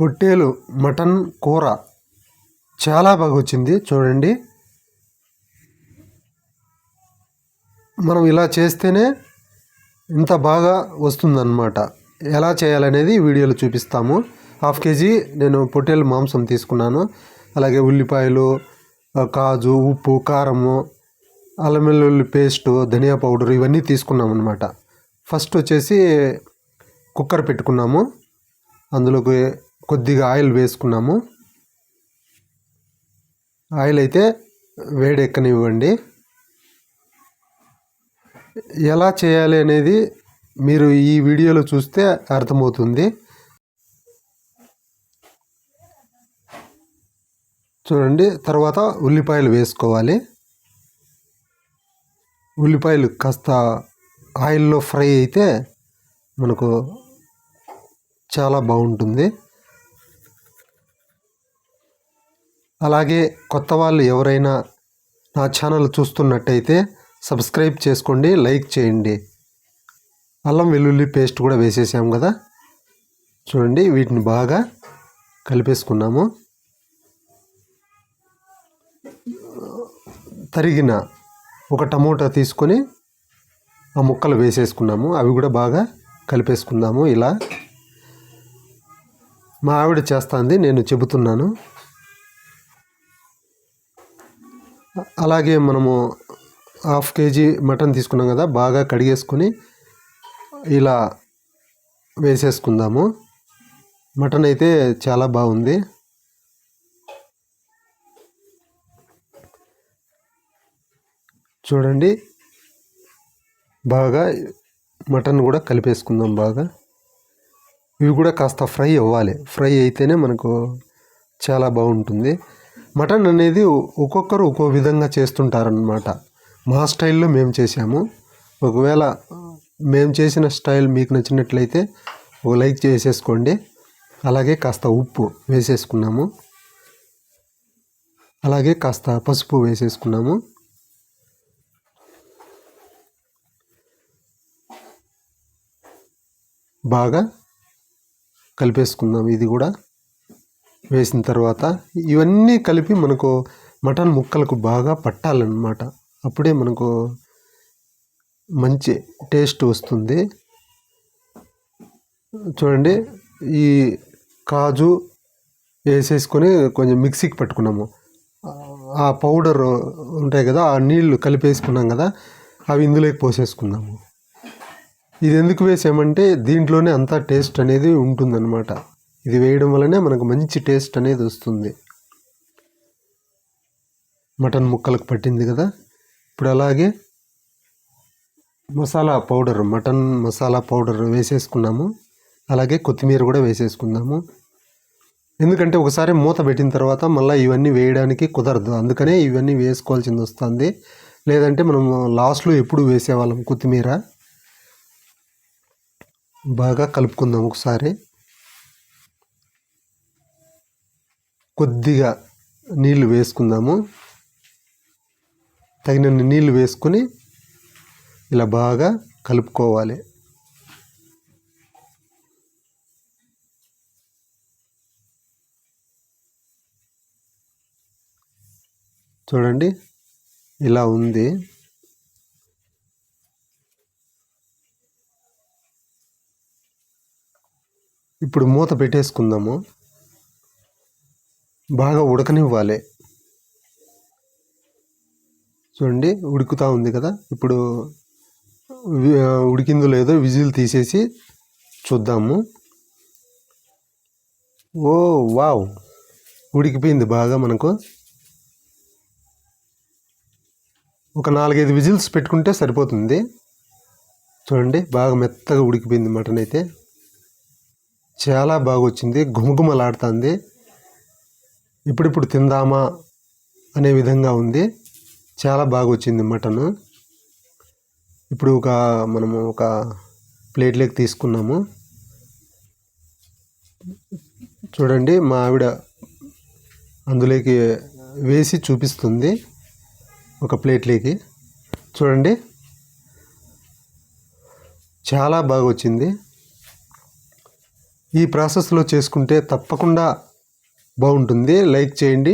పొట్టేలు మటన్ కూర చాలా బాగా వచ్చింది. చూడండి. మనం ఇలా చేస్తేనే ఇంత బాగా వస్తుందన్నమాట. ఎలా చేయాలనేది వీడియోలో చూపిస్తాము. హాఫ్ కేజీ నేను పొట్టేలు మాంసం తీసుకున్నాను. అలాగే ఉల్లిపాయలు కాజు ఉప్పు కారము అల్లం వెల్లుల్లి పేస్ట్ ధనియా పౌడర్ ఇవన్నీ తీసుకున్నాం అనమాట ఫస్ట్ వచ్చేసి కుక్కర్ పెట్టుకున్నాము. అందులోకి కొద్దిగా ఆయిల్ వేసుకున్నాము. ఆయిల్ అయితే వేడెక్కనివ్వండి. ఎలా చేయాలి అనేది మీరు ఈ వీడియోలో చూస్తే అర్థమవుతుంది. చూడండి తర్వాత ఉల్లిపాయలు వేసుకోవాలి. ఉల్లిపాయలు కాస్త ఆయిల్లో ఫ్రై అయితే మనకు చాలా బాగుంటుంది. అలాగే కొత్త వాళ్ళు ఎవరైనా నా ఛానల్ చూస్తున్నట్టయితే సబ్స్క్రైబ్ చేసుకోండి లైక్ చేయండి. అల్లం వెల్లుల్లి పేస్ట్ కూడా వేసేసాము కదా. చూడండి వీటిని బాగా కలిపేసుకున్నాము. తరిగిన ఒక టమోటా తీసుకొని ఆ ముక్కలు వేసేసుకున్నాము. అవి కూడా బాగా కలిపేసుకుందాము ఇలా. మా ఆవిడ చేస్తుంది నేను చెబుతున్నాను. అలాగే మనము హాఫ్ కేజీ మటన్ తీసుకున్నాం కదా బాగా కడిగేసుకొని ఇలా వేసేసుకుందాము. మటన్ అయితే చాలా బాగుంది. చూడండి బాగా మటన్ కూడా కలిపేసుకుందాం బాగా. ఇవి కూడా కాస్త ఫ్రై అవ్వాలి. ఫ్రై అయితేనే మనకు చాలా బాగుంటుంది. మటన్ అనేది ఒక్కొక్కరు ఒక్కో విధంగా చేస్తుంటారనమాట మా స్టైల్లో మేము చేసాము ఒకవేళ మేము చేసిన స్టైల్ మీకు నచ్చినట్లయితే ఓ లైక్ చేసేసుకోండి. అలాగే కాస్త ఉప్పు వేసేసుకున్నాము. అలాగే కాస్త పసుపు వేసేసుకున్నాము. బాగా కలిపేసుకుందాం ఇది కూడా. వేసిన తర్వాత ఇవన్నీ కలిపి మనకు మటన్ ముక్కలకు బాగా పట్టాలన్నమాట. అప్పుడే మనకు మంచి టేస్ట్ వస్తుంది. చూడండి ఈ కాజు వేసేసుకొని కొంచెం మిక్సీకి పట్టుకున్నాము. ఆ పౌడర్ ఉంటాయి కదా ఆ నీళ్ళు కలిపేసుకున్నాం కదా అవి ఇందులోకి పోసేసుకున్నాము. ఇది ఎందుకు వేసామంటే దీంట్లోనే అంతా టేస్ట్ అనేది ఉంటుందన్నమాట. ఇది వేయడం వల్లనే మనకు మంచి టేస్ట్ అనేది వస్తుంది. మటన్ ముక్కలకు పట్టింది కదా? ఇప్పుడు అలాగే masala powder mutton masala powder వేసేసుకున్నాము. అలాగే కొత్తిమీర కూడా వేసేసుకుందాము. ఎందుకంటే ఒకసారి మూత పెట్టిన తర్వాత మళ్ళీ ఇవన్నీ వేయడానికి కుదరదు. అందుకనే ఇవన్నీ వేసుకోవాల్సింది వస్తుంది. లేదంటే మనం లాస్ట్లో ఎప్పుడు వేసేవాళ్ళం కొత్తిమీర? బాగా కలుపుకుందాం ఒకసారి. కొద్దిగా నీళ్ళు వేసుకుందాము. తగినన్ని నీళ్ళు వేసుకొని ఇలా బాగా కలుపుకోవాలి. చూడండి ఇలా ఉంది. ఇప్పుడు మూత పెట్టేసుకుందాము. బాగా ఉడకనివ్వాలి. చూడండి ఉడుకుతూ ఉంది కదా? ఇప్పుడు ఉడికిందో లేదో విజిల్ తీసేసి చూద్దాము. Oh wow! ఉడికిపోయింది బాగా మనకు. ఒక నాలుగైదు విజిల్స్ పెట్టుకుంటే సరిపోతుంది. చూడండి బాగా మెత్తగా ఉడికిపోయింది మటన్ అయితే. చాలా బాగా వచ్చింది గుమగుమలాడుతుంది ఇప్పుడిప్పుడు తిందామా అనే విధంగా ఉంది. చాలా బాగా వచ్చింది మటన్. ఇప్పుడు ఒక మనము ఒక ప్లేట్లోకి తీసుకున్నాము. చూడండి మా ఆవిడ అందులోకి వేసి చూపిస్తుంది ఒక ప్లేట్లోకి. చూడండి. చాలా బాగా వచ్చింది ఈ ప్రాసెస్లో చేసుకుంటే తప్పకుండా బాగుంటుంది. లైక్ చేయండి.